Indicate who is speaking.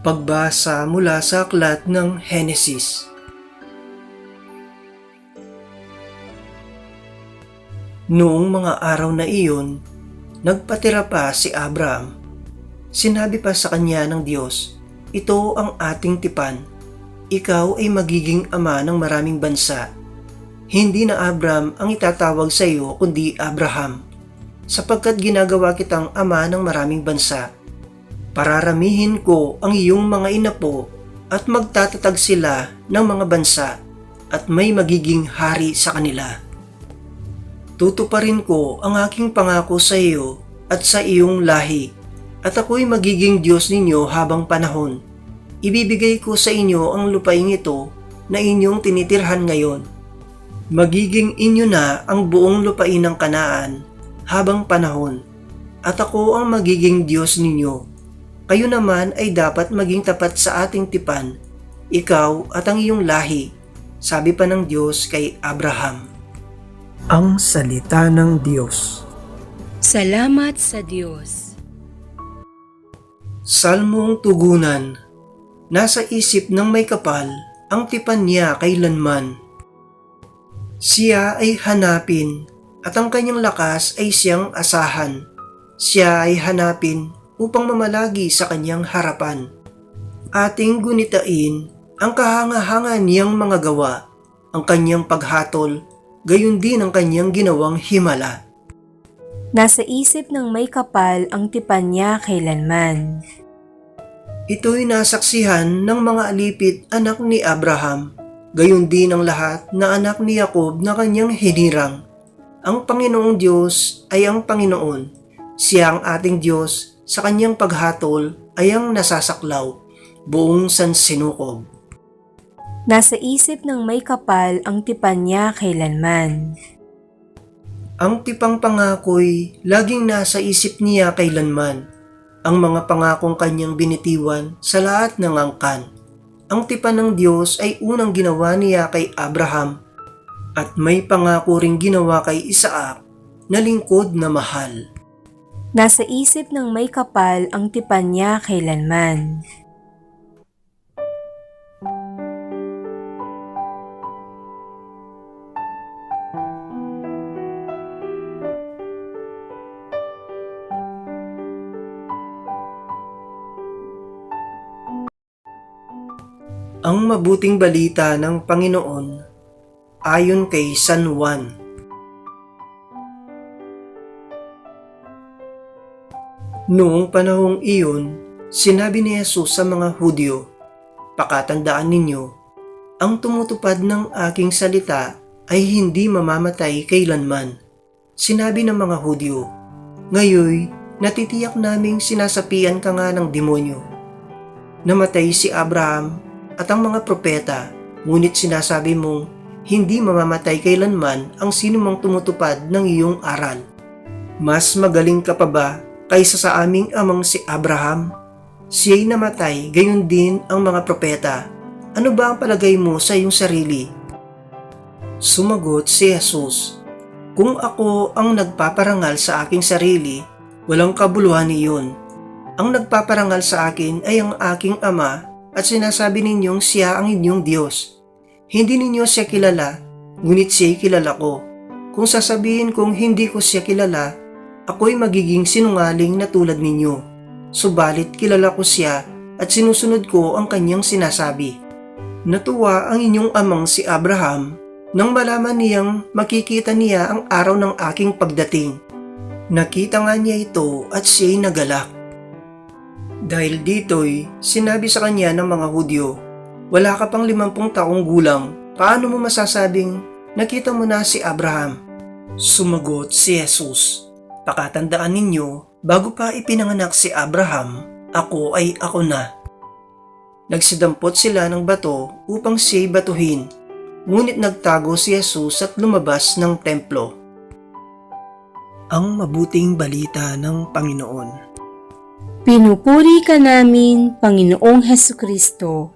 Speaker 1: Pagbasa mula sa aklat ng Henesis. Noong mga araw na iyon, nagpatira pa si Abraham. Sinabi pa sa kanya ng Diyos, Ito ang ating tipan. Ikaw ay magiging ama ng maraming bansa. Hindi na Abram ang itatawag sa iyo kundi Abraham, sapagkat ginagawa kitang ama ng maraming bansa. Pararamihin ko ang iyong mga inapo at magtatatag sila ng mga bansa at may magiging hari sa kanila. Tutuparin ko ang aking pangako sa iyo at sa iyong lahi at ako'y magiging Diyos ninyo habang panahon. Ibibigay ko sa inyo ang lupaing ito na inyong tinitirhan ngayon. Magiging inyo na ang buong lupain ng kanaan habang panahon at ako ang magiging Diyos ninyo. Kayo naman ay dapat maging tapat sa ating tipan, ikaw at ang iyong lahi, sabi pa ng Diyos kay Abraham. Ang Salita ng Diyos
Speaker 2: Salamat sa Diyos.
Speaker 1: Salmong Tugunan Nasa isip ng may kapal ang tipan niya kailanman. Siya ay hanapin at ang kanyang lakas ay siyang asahan. Siya ay hanapin upang mamalagi sa kanyang harapan. Ating gunitain ang kahanga-hanga niyang mga gawa, ang kanyang paghatol, gayon din ang kanyang ginawang himala.
Speaker 2: Nasa isip ng may kapal ang tipan niya kailanman.
Speaker 1: Ito'y nasaksihan ng mga alipit anak ni Abraham, gayon din ang lahat na anak ni Jacob na kanyang hinirang. Ang Panginoong Diyos ay ang Panginoon. Siya ang ating Diyos sa kanyang paghatol ay ang nasasaklaw, buong sansinukob.
Speaker 2: Nasa isip ng may kapal ang tipan niya kailanman.
Speaker 1: Ang tipang pangako'y laging nasa isip niya kailanman. Ang mga pangakong kanyang binitiwan sa lahat ng angkan. Ang tipan ng Diyos ay unang ginawa niya kay Abraham at may pangako ring ginawa kay Isaac na lingkod na mahal.
Speaker 2: Nasa isip ng may kapal ang tipan niya kailanman.
Speaker 1: Ang mabuting balita ng Panginoon ayon kay San Juan. Noong panahong iyon, sinabi ni Jesus sa mga Hudyo, Pakatandaan ninyo, ang tumutupad ng aking salita ay hindi mamamatay kailanman. Sinabi ng mga Hudyo, Ngayoy, natitiyak naming sinasapian ka nga ng demonyo. Namatay si Abraham at ang mga propeta, ngunit sinasabi mong hindi mamamatay kailanman ang sino mang tumutupad ng iyong aral. Mas magaling ka pa ba kaysa sa aming amang si Abraham? Siya'y namatay, gayon din ang mga propeta. Ano ba ang palagay mo sa iyong sarili? Sumagot si Jesus, Kung ako ang nagpaparangal sa aking sarili, walang kabuluhan iyon. Ang nagpaparangal sa akin ay ang aking ama at sinasabi ninyong siya ang inyong Diyos. Hindi ninyo siya kilala, ngunit siya'y kilala ko. Kung sasabihin kong hindi ko siya kilala, ako'y magiging sinungaling na tulad ninyo. Subalit kilala ko siya at sinusunod ko ang kanyang sinasabi. Natuwa ang inyong amang si Abraham nang malaman niyang makikita niya ang araw ng aking pagdating. Nakita nga niya ito at siya'y nagalak. Dahil dito'y sinabi sa kanya ng mga Hudyo, wala ka pang limampung taong gulang, paano mo masasabing nakita mo na si Abraham? Sumagot si Jesus, pakatandaan ninyo, bago pa ipinanganak si Abraham, ako ay ako na. Nagsidampot sila ng bato upang siya'y batuhin, ngunit nagtago si Jesus at lumabas ng templo. Ang mabuting balita ng Panginoon.
Speaker 2: Pinupuri ka namin, Panginoong Heso Kristo.